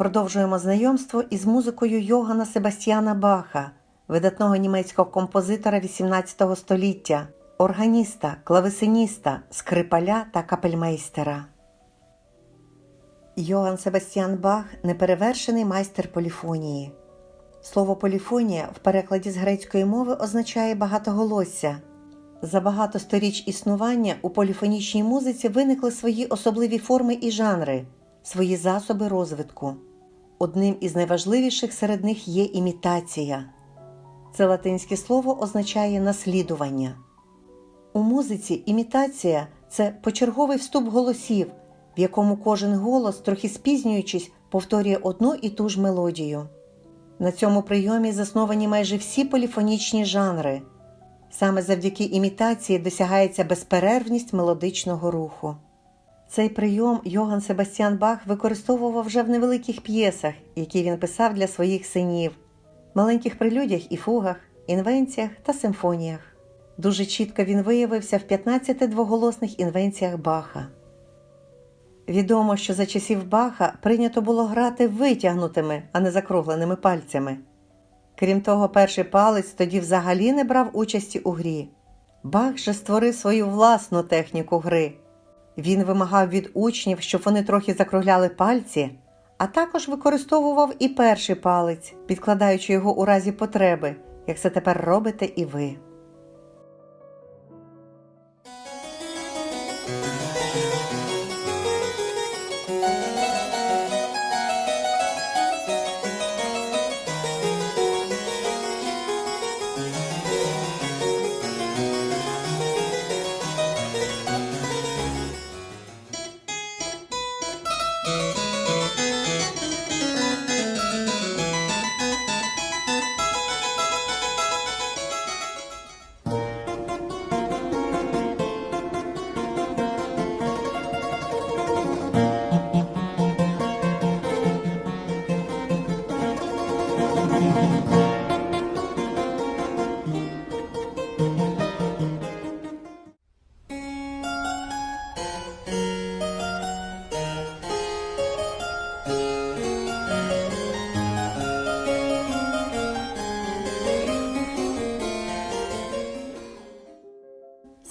продовжуємо знайомство із музикою Йогана Себастьяна Баха, видатного німецького композитора XVIII століття, органіста, клавесиніста, скрипаля та капельмейстера. Йоган Себастьян Бах неперевершений майстер поліфонії. Слово поліфонія в перекладі з грецької мови означає багатоголосся. За багато сторіч існування у поліфонічній музиці виникли свої особливі форми і жанри, свої засоби розвитку. Одним із найважливіших серед них є імітація. Це латинське слово означає наслідування. У музиці імітація це почерговий вступ голосів, в якому кожен голос, трохи спізнюючись, повторює одну і ту ж мелодію. На цьому прийомі засновані майже всі поліфонічні жанри. Саме завдяки імітації досягається безперервність мелодичного руху. Цей прийом Йоган Себастьян Бах використовував вже в невеликих п'єсах, які він писав для своїх синів, маленьких прелюдях і фугах, інвенціях та симфоніях. Дуже чітко він виявився в 15 двоголосних інвенціях Баха. Відомо, що за часів Баха прийнято було грати витягнутими, а не закругленими пальцями. Крім того, перший палець тоді взагалі не брав участі у грі. Бах же створив свою власну техніку гри. Він вимагав від учнів, щоб вони трохи закругляли пальці, а також використовував і перший палець, підкладаючи його у разі потреби, як це тепер робите і ви.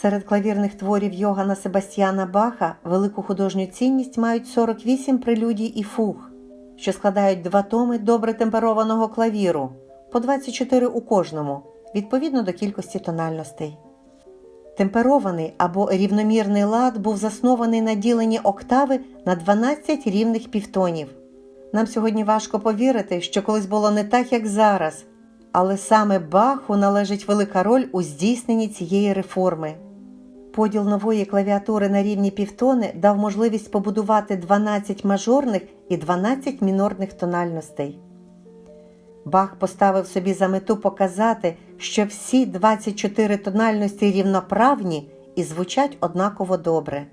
Серед клавірних творів Йогана Себастьяна Баха велику художню цінність мають 48 прелюдій і фуг, що складають два томи добре темперованого клавіру, по 24 у кожному, відповідно до кількості тональностей. Темперований або рівномірний лад був заснований на діленні октави на 12 рівних півтонів. Нам сьогодні важко повірити, що колись було не так, як зараз, але саме Баху належить велика роль у здійсненні цієї реформи. Поділ нової клавіатури на рівні півтони дав можливість побудувати 12 мажорних і 12 мінорних тональностей. Бах поставив собі за мету показати, що всі 24 тональності рівноправні і звучать однаково добре.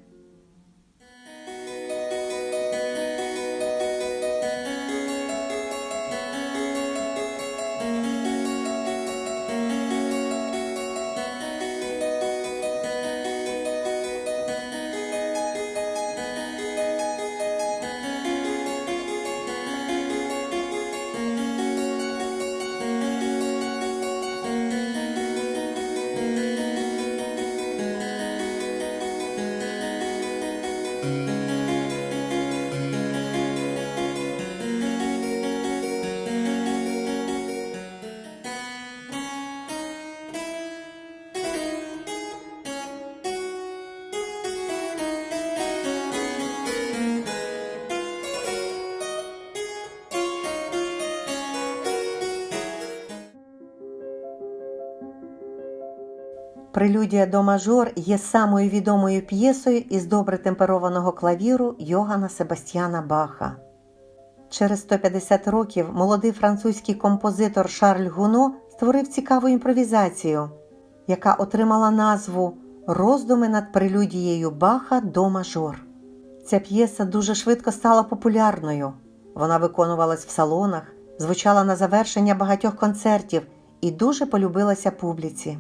Прелюдія до мажор є самою відомою п'єсою із добре темперованого клавіру Йогана Себастьяна Баха. Через 150 років молодий французький композитор Шарль Гуно створив цікаву імпровізацію, яка отримала назву Роздуми над прелюдією Баха до мажор. Ця п'єса дуже швидко стала популярною. Вона виконувалась в салонах, звучала на завершення багатьох концертів і дуже полюбилася публіці.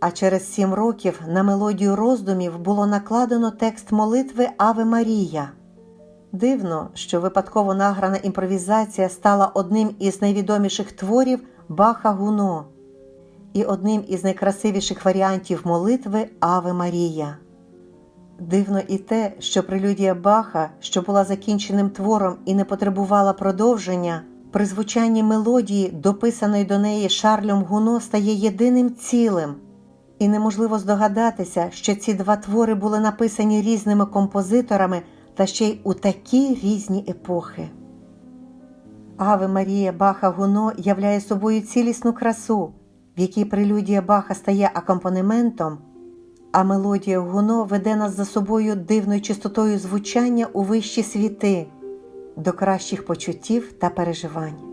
А через сім років на мелодію роздумів було накладено текст молитви Аве Марія. Дивно, що випадково награна імпровізація стала одним із найвідоміших творів Баха Гуно і одним із найкрасивіших варіантів молитви Аве Марія. Дивно і те, що прелюдія Баха, що була закінченим твором і не потребувала продовження, при звучанні мелодії, дописаної до неї Шарлем Гуно, стає єдиним цілим. І неможливо здогадатися, що ці два твори були написані різними композиторами та ще й у такі різні епохи. Аве Марія Баха Гуно являє собою цілісну красу, в якій прелюдія Баха стає акомпанементом, а мелодія Гуно веде нас за собою дивною чистотою звучання у вищі світи, до кращих почуттів та переживань.